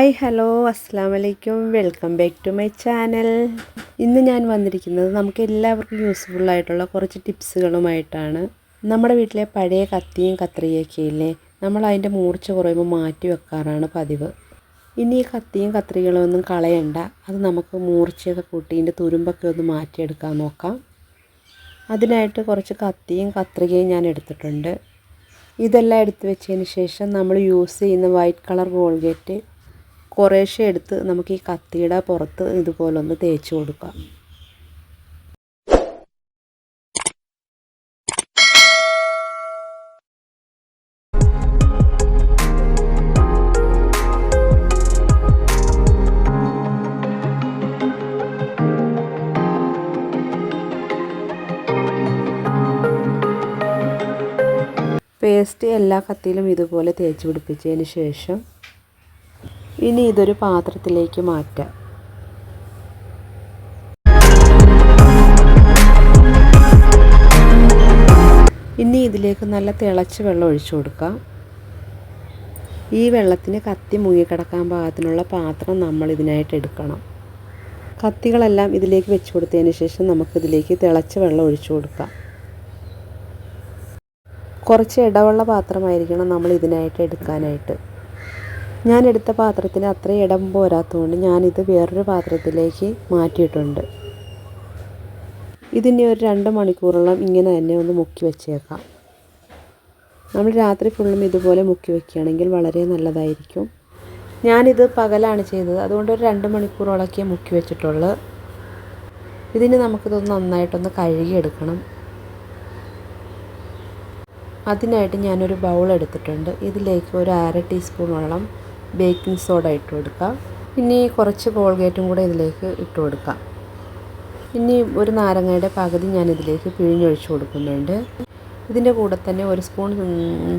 Hi hello അസ്സാം വലൈക്കും welcome back to my channel. ഇന്ന് ഞാൻ വന്നിരിക്കുന്നത് നമുക്ക് എല്ലാവർക്കും യൂസ്ഫുൾ ആയിട്ടുള്ള കുറച്ച് ടിപ്സുകളുമായിട്ടാണ്. നമ്മുടെ വീട്ടിലെ പഴയ കത്തിയും കത്രികയൊക്കെ ഇല്ലേ? നമ്മൾ അതിന്റെ മൂർച്ച കുറയുമ്പോൾ മാറ്റി വെക്കാറാണ് പതിവ്. ഇനി ഈ കത്തിയും കത്രികളും ഒന്നും കളയണ്ട. അത് നമുക്ക് മൂർച്ചയൊക്കെ കൂട്ടി ഇതിന്റെ തുരുമ്പൊക്കെ ഒന്ന് മാറ്റിയെടുക്കാൻ നോക്കാം. അതിനായിട്ട് കുറച്ച് കത്തിയും കത്രികയും ഞാൻ എടുത്തിട്ടുണ്ട്. ഇതെല്ലാം എടുത്തു വെച്ചതിന് ശേഷം നമ്മൾ യൂസ് ചെയ്യുന്ന വൈറ്റ് കളർ കോൾഗേറ്റ് കുറേശ്ശെ എടുത്ത് നമുക്ക് ഈ കത്തിയുടെ പുറത്ത് ഇതുപോലൊന്ന് തേച്ച് കൊടുക്കാം. പേസ്റ്റ് എല്ലാ കത്തിയിലും ഇതുപോലെ തേച്ച് പിടിപ്പിച്ചതിന് ശേഷം ഇനി ഇതൊരു പാത്രത്തിലേക്ക് മാറ്റാം. ഇനി ഇതിലേക്ക് നല്ല തിളച്ച് വെള്ളം ഒഴിച്ചു കൊടുക്കാം. ഈ വെള്ളത്തിന് കത്തി മുങ്ങിക്കിടക്കാൻ പാകത്തിനുള്ള പാത്രം നമ്മൾ ഇതിനായിട്ട് എടുക്കണം. കത്തികളെല്ലാം ഇതിലേക്ക് വെച്ച് കൊടുത്തതിന് ശേഷം നമുക്കിതിലേക്ക് തിളച്ച് വെള്ളം ഒഴിച്ചു കൊടുക്കാം. കുറച്ച് ഇടവുള്ള പാത്രമായിരിക്കണം നമ്മൾ ഇതിനായിട്ട് എടുക്കാനായിട്ട്. ഞാൻ എടുത്ത പാത്രത്തിന് അത്ര ഇടം പോരാത്തതുകൊണ്ട് ഞാനിത് വേറൊരു പാത്രത്തിലേക്ക് മാറ്റിയിട്ടുണ്ട്. ഇതിനെ ഒരു രണ്ട് മണിക്കൂറോളം ഇങ്ങനെ തന്നെ ഒന്ന് മുക്കി വെച്ചേക്കാം. നമ്മൾ രാത്രി ഫുള്ളും ഇതുപോലെ മുക്കി വെക്കുകയാണെങ്കിൽ വളരെ നല്ലതായിരിക്കും. ഞാനിത് പകലാണ് ചെയ്തത്. അതുകൊണ്ട് ഒരു രണ്ട് മണിക്കൂറോളൊക്കെ മുക്കി വെച്ചിട്ടുള്ളൂ. ഇതിന് നമുക്കിതൊന്ന് നന്നായിട്ടൊന്ന് കഴുകിയെടുക്കണം. അതിനായിട്ട് ഞാനൊരു ബൗൾ എടുത്തിട്ടുണ്ട്. ഇതിലേക്ക് ഒരു അര ടീസ്പൂൺ വെള്ളം ബേക്കിംഗ് സോഡ ഇട്ട് കൊടുക്കാം പിന്നെ കുറച്ച് കോൾഗേറ്റും കൂടെ ഇതിലേക്ക് ഇട്ട് കൊടുക്കാം ഇനി ഒരു നാരങ്ങയുടെ പകുതി ഞാൻ ഇതിലേക്ക് പിഴിഞ്ഞൊഴിച്ച് കൊടുക്കുന്നുണ്ട്. ഇതിന്റെ കൂടെ തന്നെ ഒരു സ്പൂൺ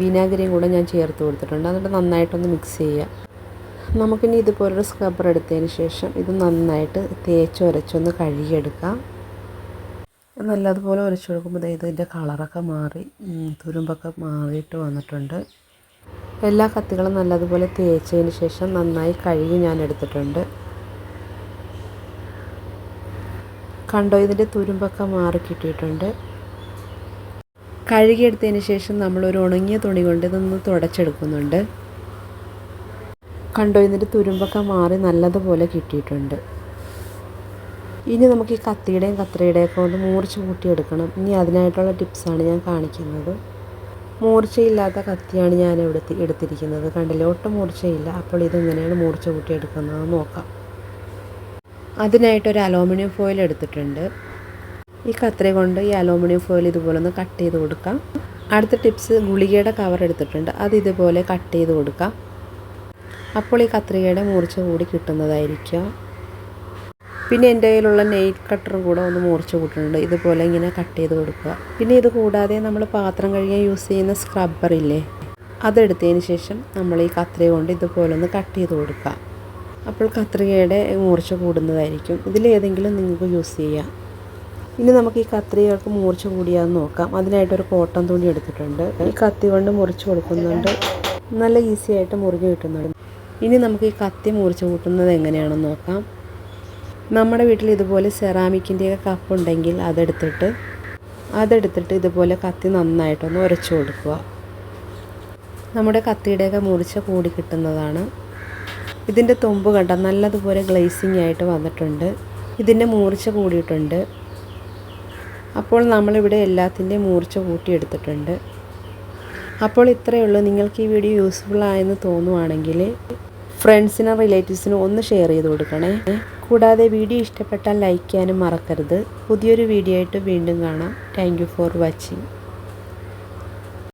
വിനാഗിരിയും കൂടെ ഞാൻ ചേർത്ത് കൊടുത്തിട്ടുണ്ട്. എന്നിട്ട് നന്നായിട്ടൊന്ന് മിക്സ് ചെയ്യാം നമുക്കിനി ഇതുപോലൊരു സ്ക്രബ്ബർ എടുത്തതിന് ശേഷം ഇത് നന്നായിട്ട് തേച്ചൊരച്ചൊന്ന് കഴുകിയെടുക്കാം നല്ലതുപോലെ ഒരച്ചു കൊടുക്കുമ്പോൾ ഇതിന്റെ കളറൊക്കെ മാറി തുരുമ്പൊക്കെ മാറിയിട്ട് വന്നിട്ടുണ്ട്. എല്ലാ കത്തികളും നല്ലതുപോലെ തേച്ചതിന് ശേഷം നന്നായി കഴുകി ഞാൻ എടുത്തിട്ടുണ്ട്. കണ്ടോ ഇതിന്റെ തുരുമ്പൊക്കെ മാറി കിട്ടിയിട്ടുണ്ട്. കഴുകിയെടുത്തതിന് ശേഷം നമ്മളൊരു ഉണങ്ങിയ തുണി കൊണ്ട് ഇതൊന്ന് തുടച്ചെടുക്കുന്നുണ്ട്. കണ്ടോ ഇതിന്റെ തുരുമ്പൊക്കെ മാറി നല്ലതുപോലെ കിട്ടിയിട്ടുണ്ട്. ഇനി നമുക്ക് ഈ കത്തിയുടെയും കത്രയുടെയൊക്കെ ഒന്ന് മൂറിച്ച് കൂട്ടിയെടുക്കണം. ഇനി അതിനായിട്ടുള്ള ടിപ്സാണ് ഞാൻ കാണിക്കുന്നത്. മൂർച്ചയില്ലാത്ത കത്തിയാണ് ഞാൻ എടുത്ത് എടുത്തിരിക്കുന്നത്. കണ്ടില്ലേ? ഒട്ടും മൂർച്ചയില്ല. അപ്പോൾ ഇതെങ്ങനെയാണ് മൂർച്ച കൂട്ടിയെടുക്കുന്നത് നോക്കാം. അതിനായിട്ടൊരു അലോമിനിയം ഫോയിൽ എടുത്തിട്ടുണ്ട്. ഈ കത്രി കൊണ്ട് ഈ അലോമിനിയം ഫോയിൽ ഇതുപോലെ ഒന്ന് കട്ട് ചെയ്ത് കൊടുക്കാം. അടുത്ത ടിപ്സ് ഗുളികയുടെ കവർ എടുത്തിട്ടുണ്ട്. അത് ഇതുപോലെ കട്ട് ചെയ്ത് കൊടുക്കാം. അപ്പോൾ ഈ കത്രികയുടെ മൂർച്ച കൂടി കിട്ടുന്നതായിരിക്കും. പിന്നെ എന്റെ കയ്യിലുള്ള നെയിൽ കട്ടറും കൂടെ ഒന്ന് മുറിച്ച് കൂട്ടുന്നുണ്ട് ഇതുപോലെ ഇങ്ങനെ കട്ട് ചെയ്ത് കൊടുക്കുക. പിന്നെ ഇത് കൂടാതെ നമ്മൾ പാത്രം കഴുകാൻ യൂസ് ചെയ്യുന്ന സ്ക്രബ്ബർ ഇല്ലേ? അതെടുത്തതിന് ശേഷം നമ്മൾ ഈ കത്രിക കൊണ്ട് ഇതുപോലെ ഒന്ന് കട്ട് ചെയ്ത് കൊടുക്കുക. അപ്പോൾ കത്രികയുടെ മൂർച്ച കൂടുന്നതായിരിക്കും. ഇതിലേതെങ്കിലും നിങ്ങൾക്ക് യൂസ് ചെയ്യാം. ഇനി നമുക്ക് ഈ കത്രികൾക്ക് മൂർച്ച കൂടിയാന്ന് നോക്കാം. അതിനായിട്ടൊരു കോട്ടൺ തുണി എടുത്തിട്ടുണ്ട്. ഈ കത്തി കൊണ്ട് മുറിച്ച് കൊടുക്കുന്നുണ്ട്. നല്ല ഈസി ആയിട്ട് മുറിഞ്ഞ് കിട്ടുന്നുണ്ട്. ഇനി നമുക്ക് ഈ കത്തി മുറിച്ച് കൂട്ടുന്നത് എങ്ങനെയാണെന്ന് നോക്കാം. നമ്മുടെ വീട്ടിൽ ഇതുപോലെ സെറാമിക്കിന്റെയൊക്കെ കപ്പ് ഉണ്ടെങ്കിൽ അതെടുത്തിട്ട് അതെടുത്തിട്ട് ഇതുപോലെ കത്തി നന്നായിട്ടൊന്ന് ഉരച്ചു കൊടുക്കുക. നമ്മുടെ കത്തിയുടെയൊക്കെ മുറിച്ച കൂടി കിട്ടുന്നതാണ്. ഇതിന്റെ തുമ്പ് കണ്ട? നല്ലതുപോലെ ഗ്ലേസിങ് ആയിട്ട് വന്നിട്ടുണ്ട്. ഇതിന്റെ മൂർച്ച കൂടിയിട്ടുണ്ട്. അപ്പോൾ നമ്മളിവിടെ എല്ലാത്തിന്റെയും മൂർച്ച കൂട്ടിയെടുത്തിട്ടുണ്ട്. അപ്പോൾ ഇത്രയേ ഉള്ളൂ. നിങ്ങൾക്ക് ഈ വീഡിയോ യൂസ്ഫുൾ ആയെന്ന് തോന്നുവാണെങ്കിൽ ഫ്രണ്ട്സിനും റിലേറ്റീവ്സിനും ഒന്ന് ഷെയർ ചെയ്ത് കൊടുക്കണേ. കൂടാതെ വീഡിയോ ഇഷ്ടപ്പെട്ടാൽ ലൈക്ക് ചെയ്യാനും മറക്കരുത്. പുതിയൊരു വീഡിയോ ആയിട്ട് വീണ്ടും കാണാം. Thank for watching